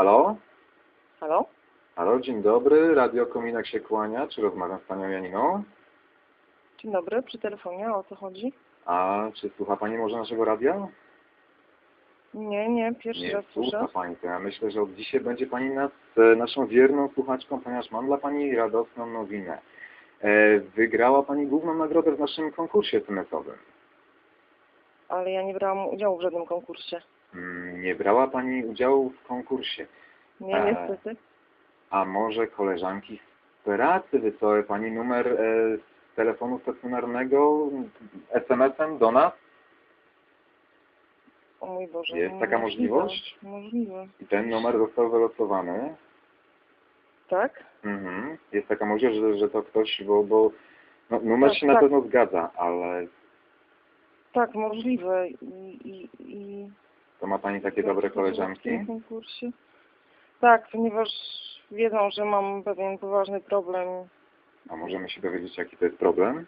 Halo? Halo? Halo, dzień dobry. Radio Kominek się kłania. Czy rozmawiam z panią Janiną? Dzień dobry, przy telefonie, o co chodzi? A czy słucha pani może naszego radia? Nie, nie, pierwszy Nie raz słucha słyszę. pani. To ja myślę, że od dzisiaj będzie pani nas, e, naszą wierną słuchaczką, ponieważ mam dla pani radosną nowinę. E, wygrała pani główną nagrodę w naszym konkursie SMS-owym. Ale ja nie brałam udziału w żadnym konkursie. Nie brała pani udziału w konkursie. Nie, Eee. niestety. A może koleżanki z pracy wysłały pani numer e, z telefonu stacjonarnego SMS-em do nas? O mój Boże. Jest taka możliwe, możliwość? Możliwe. I ten numer został wylosowany. Tak? Mhm. Jest taka możliwość, że, że to ktoś, bo, bo no, numer Tak, się na tak. pewno zgadza, ale Tak, możliwe. I, i, i... to ma pani takie dobre W koleżanki? tym. Tak, ponieważ wiedzą, że mam pewien poważny problem. A możemy się dowiedzieć, jaki to jest problem?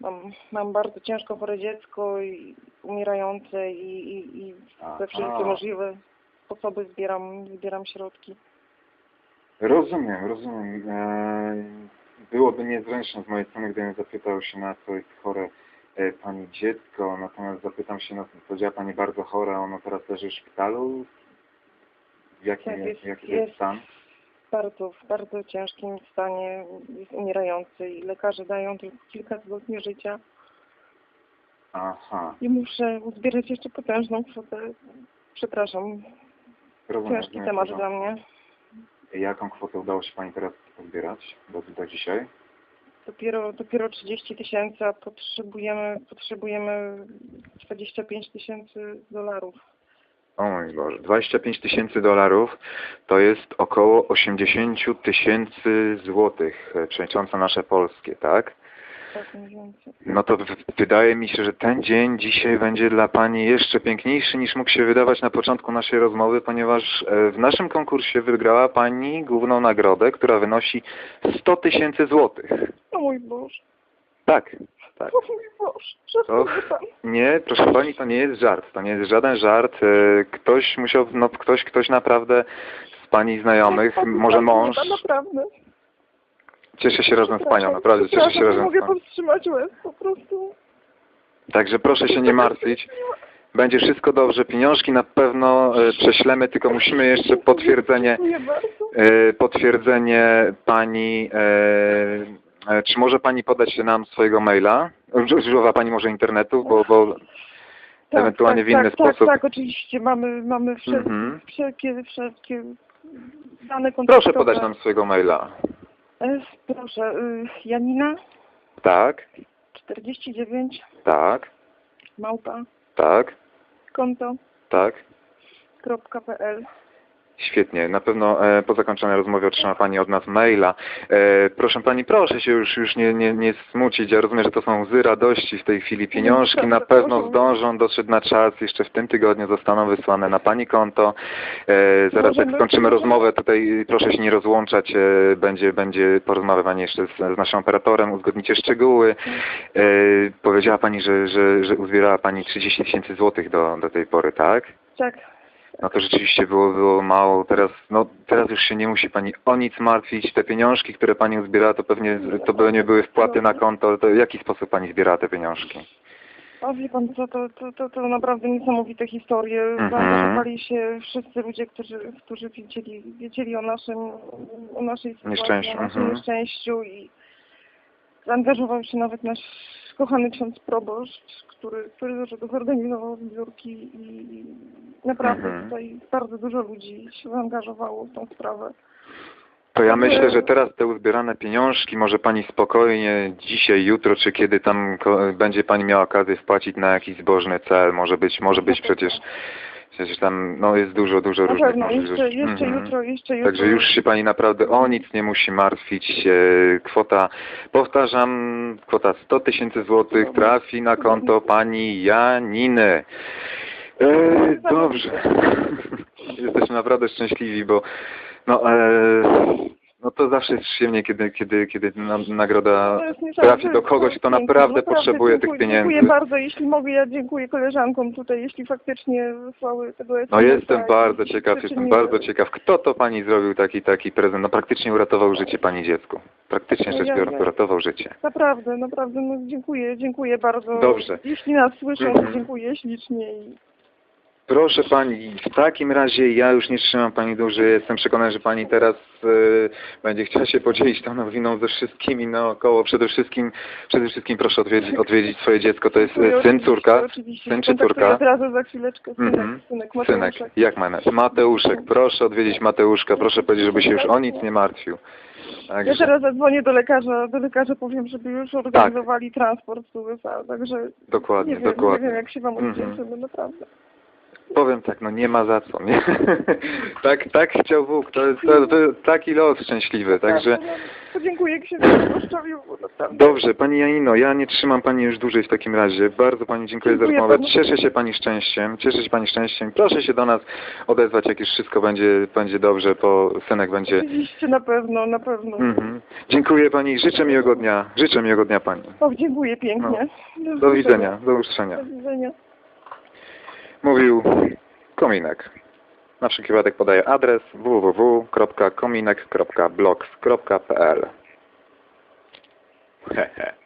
Mam, mam bardzo ciężko chore dziecko i umierające i, i, i wszystkie możliwe sposoby zbieram, zbieram środki. Rozumiem, rozumiem. Eee, byłoby niezręczne z mojej strony, gdybym zapytał się na co jest chore pani dziecko, natomiast zapytam się, no, powiedziała pani bardzo chora, ono teraz leży w szpitalu. W jakim Tak, jest, jaki jest jest. stan? bardzo, w bardzo ciężkim stanie, jest umierający i lekarze dają tylko kilka tygodni życia Aha, i muszę uzbierać jeszcze potężną kwotę. Przepraszam, rozumiem. ciężki temat dla mnie. Jaką kwotę udało się pani teraz pozbierać do, do dzisiaj? Dopiero, dopiero 30 tysięcy, a potrzebujemy, potrzebujemy 25 tysięcy dolarów. O mój Boże, 25 tysięcy dolarów to jest około 80 tysięcy złotych, e, przelicząc na nasze polskie, tak? Tak. No to wydaje mi się, że ten dzień dzisiaj będzie dla Pani jeszcze piękniejszy niż mógł się wydawać na początku naszej rozmowy, ponieważ e, w naszym konkursie wygrała Pani główną nagrodę, która wynosi 100 tysięcy złotych. O mój Boże, Tak, tak. o mój Boże, pan. Nie, proszę Pani, to nie jest żart. To nie jest żaden żart. E, Ktoś musiał, no ktoś, ktoś naprawdę z Pani znajomych, Pan- może mąż. Naprawdę. Cieszę się razem z Panią, naprawdę cieszę się razem z mogę Panią. powstrzymać łez, po prostu. Także proszę się nie martwić. Będzie wszystko dobrze. Pieniążki na pewno e, prześlemy, tylko musimy jeszcze potwierdzenie, Dziękuję bardzo. e, potwierdzenie pani, e, e, czy może pani podać nam swojego maila? Uży- Używa pani może internetu, bo, bo ewentualnie w inny tak, sposób. Tak, tak, oczywiście. Mamy, mamy wszelkie, Mhm. wszelkie, wszelkie dane kontaktowe. proszę podać nam swojego maila. Proszę, y, Janina? Tak, 49 tak, małpa? Tak, konto? Tak. PL. Świetnie. Na pewno e, po zakończonej rozmowie otrzyma Pani od nas maila. E, proszę Pani, proszę się już, już nie, nie, nie smucić. Ja rozumiem, że to są łzy radości w tej chwili. Pieniążki na pewno zdążą, doszedł na czas. Jeszcze w tym tygodniu zostaną wysłane na Pani konto. E, zaraz jak skończymy rozmowę, tutaj proszę się nie rozłączać. Będzie, będzie porozmawia Pani jeszcze z, z naszym operatorem, uzgodnicie szczegóły. Powiedziała Pani, że, że, że uzbierała Pani 30 tysięcy złotych do, do tej pory, tak? Tak, No to rzeczywiście było, było mało. Teraz, no, teraz już się nie musi Pani o nic martwić. Te pieniążki, które Pani uzbierała, to pewnie, to pewnie były wpłaty na konto. To w jaki sposób Pani zbierała te pieniążki? a wie pan, to, to, to, to, to naprawdę niesamowite historie. Mhm. Zaangażowali się wszyscy ludzie, którzy, którzy wiedzieli, wiedzieli o naszym, o naszej sytuacji, Nieszczęściu, o naszym mhm. nieszczęściu i zaangażował się nawet nasz kochany ksiądz proboszcz, który, który zorganizował zbiórki i naprawdę Mhm. tutaj bardzo dużo ludzi się zaangażowało w tą sprawę. To ja myślę, że teraz te uzbierane pieniążki może Pani spokojnie dzisiaj, jutro, czy kiedy tam będzie Pani miała okazję wpłacić na jakiś zbożny cel. Może być, może być przecież, przecież tam no, jest dużo, dużo Na różnych pewno, jeszcze, jeszcze Mhm. jutro, jeszcze jutro. Także już się Pani naprawdę o nic nie musi martwić. E, Kwota, powtarzam, kwota 100 tysięcy złotych trafi na konto Pani Janiny. E, dobrze. Jesteśmy naprawdę szczęśliwi, bo no, e, No to zawsze jest przyjemnie, kiedy, kiedy, kiedy na, nagroda trafi do kogoś, kto naprawdę potrzebuje tych dziękuję, pieniędzy. Dziękuję bardzo, jeśli mogę, ja dziękuję koleżankom tutaj, jeśli faktycznie wysłały tego No SMS-a jestem bardzo ciekaw, jestem bardzo ciekaw, kto to pani zrobił taki, taki prezent. No praktycznie uratował życie pani dziecku. Praktycznie No rzecz ja biorąc, uratował życie. Naprawdę, naprawdę, no dziękuję, dziękuję bardzo. Dobrze. Jeśli nas słyszą, to Mhm. dziękuję ślicznie Proszę pani, w takim razie ja już nie trzymam pani dłużej. Jestem przekonany, że pani teraz e, będzie chciała się podzielić tą nowiną ze wszystkimi naokoło. Przede wszystkim, przede wszystkim proszę odwiedzić, odwiedzić swoje dziecko. To jest e, syn, córka? Oczywiście, Syn czy córka? od razu za chwileczkę, synek, Mhm. synek, Synek. Jak ma na Mateuszek. Proszę odwiedzić Mateuszka. Proszę powiedzieć, żeby się już o nic nie martwił. Ja Także, teraz zadzwonię do lekarza, do lekarza powiem, żeby już organizowali transport z USA, także Tak. dokładnie, nie wiem, nie dokładnie. wiem jak się wam Mhm. odwdzięczymy, naprawdę. Powiem tak, no nie ma za co, nie? tak, tak chciał Bóg, to jest, to, to taki los szczęśliwy, także Podziękuję księdzu proszczowi, bo naprawdę. dobrze, Pani Janino, ja nie trzymam Pani już dłużej w takim razie, bardzo Pani dziękuję, Dziękuję za rozmowę, cieszę się Pani szczęściem, cieszę się Pani szczęściem, proszę się do nas odezwać, jak już wszystko będzie, będzie dobrze, bo synek będzie... Oczywiście, na pewno, na pewno. Mhm. Dziękuję Pani, życzę miłego dnia, życzę miłego dnia Pani. O, dziękuję pięknie. No. Do widzenia, do usłyszenia. Do widzenia. Mówił Kominek. Na wszelki wypadek podaję adres www.kominek.blogs.pl Hehe.